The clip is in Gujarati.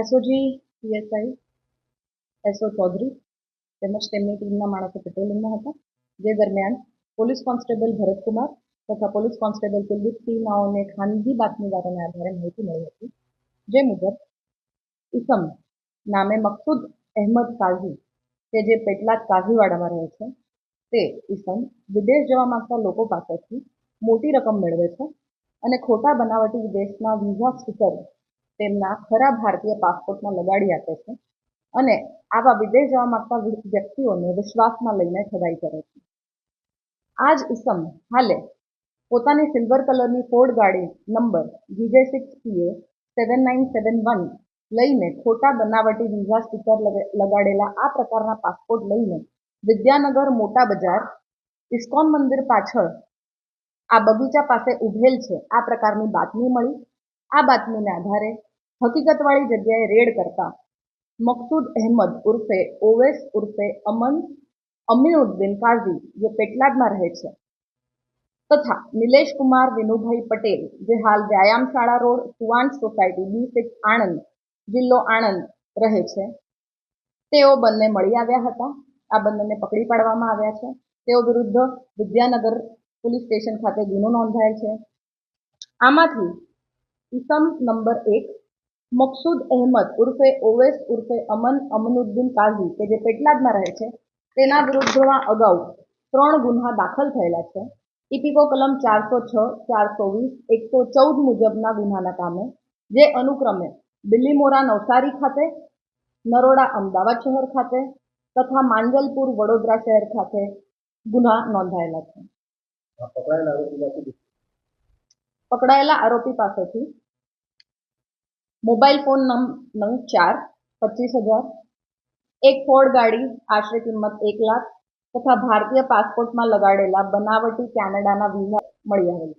એસઓજી, પીએસઆઈ, એસઓ ચૌધરી તેમજ તેમની ટીમના માણસો પેટ્રોલિંગમાં હતા. જે દરમિયાન પોલીસ કોન્સ્ટેબલ ભરતકુમાર તથા પોલીસ કોન્સ્ટેબલ કુલદીપસિંહ નાઓને ખાનગી બાતમીદારોને આધારે માહિતી મળી હતી. જે મુજબ ઈસમ નામે મકસૂદ અહેમદ કાઝી, કે જે પેટલાદ કાઝીવાડામાં રહે છે, તે ઈસમ વિદેશ જવા માંગતા લોકો પાસેથી મોટી રકમ મેળવે છે અને ખોટા બનાવટી વિદેશના વિઝા સ્ટીકર તેમના ખરા ભારતીય પાસપોર્ટમાં લગાડી આપે છે અને આવા વિદેશ જવા માંગતા વ્ય- વ્યક્તિઓને વિશ્વાસમાં લઈને ઠગાઈ કરે છે. આ જ ઇસમ હાલે પોતાની સિલ્વર કલરની ફોર્ડ ગાડી number GJ six PA seven nine seven one લઈને ખોટા બનાવટી વિઝા સ્ટીકર લગ- લગાડેલા આ પ્રકારના પાસપોર્ટ લઈને વિદ્યાનગર મોટા બજાર ઇસ્કોન મંદિર પાછળ આ બગીચા પાસે ઉભેલ છે. આ પ્રકારની બાતમી મળી. આ બાતમીના આધારે હકીકતવાળી જગ્યાએ રેડ કરતા મકસૂદ અહેમદ ઉર્ફે ઓવેસ ઉર્ફે અમન અમીનુદ્દીન કાઝી જે પેટલાદમાં રહે છે. તથા નિલેશ કુમાર વિનુભાઈ પટેલ જે હાલ વ્યાયામ શાળા road સુવાન society B six Anand જિલ્લો આણંદ રહે છે. તેઓ બંને મળી આવ્યા હતા. આ બંનેને પકડી પાડવામાં આવ્યા છે. તેઓ વિરુદ્ધ વિદ્યાનગર પોલીસ સ્ટેશન ખાતે ગુનો નોંધાયેલ છે. આમાંથી ઇસમ નંબર એક મકસૂદ અહેમદ ઉર્ફે ઓવેસ ઉર્ફે અમન અમનુદ્દીન કાઝી કે જે પેટલાદમાં રહે છે તેના વિરુદ્ધમાં અગાઉ ત્રણ ગુન્હા દાખલ થયેલા છે. ઇપીકો કલમ ચારસો છ ચારસો વીસ એકસો ચૌદ મુજબના ગુન્હાના કામે જે અનુક્રમે બિલ્લીમોરા નવસારી ખાતે નરોડા અમદાવાદ શહેર ખાતે તથા માંજલપુર વડોદરા શહેર ખાતે ગુન્હા નોંધાયેલા છે. પકડાયેલા આરોપી પાસેથી મોબાઈલ ફોન નંબર નંગ ચાર, પચીસ હજાર. એક ફોર્ડ ગાડી, આશરે કિંમત એક લાખ. તથા ભારતીય પાસપોર્ટમાં લગાડેલા બનાવટી કેનેડાના વિઝા મળી આવેલ.